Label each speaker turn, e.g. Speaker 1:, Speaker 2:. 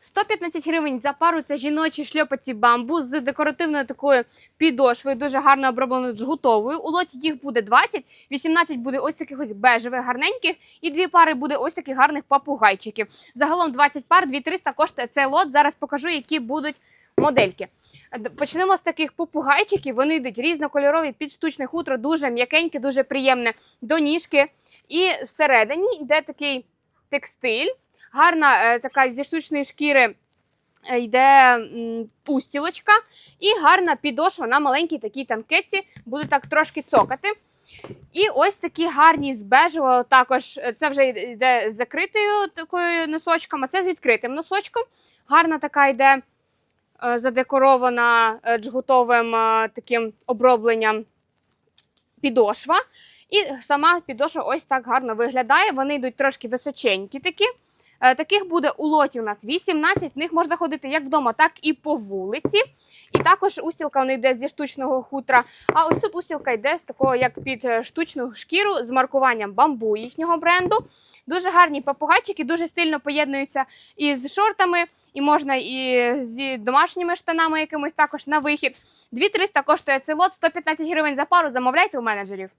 Speaker 1: 115 гривень за пару це жіночі шльопаці бамбу з декоративною такою підошвою, дуже гарно обробленою джгутовою. У лоті їх буде 20, 18 буде ось таких ось бежевих, гарненьких, і дві пари буде ось таких гарних попугайчиків. Загалом 20 пар, 2300 коштує цей лот. Зараз покажу, які будуть модельки. Почнемо з таких попугайчиків. Вони йдуть різнокольорові під штучне хутро, дуже м'якеньке, дуже приємне до ніжки. І всередині йде такий текстиль, гарна е, така зі штучної шкіри. е, Йде пустілочка і гарна підошва на маленькій такій танкетці. Буду так трошки цокати. І ось такі гарні з бежевого. Також е, це вже йде з закритою такою носочком, а це з відкритим носочком. Гарна така йде задекорована джгутовим таким обробленням підошва. І сама підошва ось так гарно виглядає. Вони йдуть трошки височенькі такі. Е, Таких буде у лоті у нас 18. В них можна ходити як вдома, так і по вулиці. І також устілка них йде зі штучного хутра. А ось тут устілка йде з такого, як під е, штучну шкіру з маркуванням бамбу їхнього бренду. Дуже гарні попугайчики, дуже стильно поєднуються із шортами, і можна і з домашніми штанами якимось також на вихід. 2300 коштує цей лот, 115 гривень за пару. Замовляйте у менеджерів.